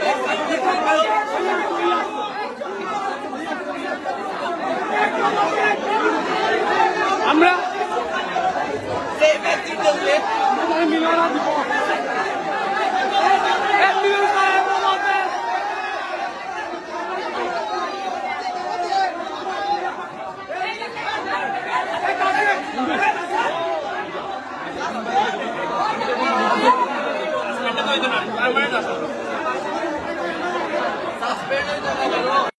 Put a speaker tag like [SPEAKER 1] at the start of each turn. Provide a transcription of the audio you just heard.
[SPEAKER 1] দো সাইড দে ভাই
[SPEAKER 2] আমরা মিলনা দিব
[SPEAKER 3] Suspended.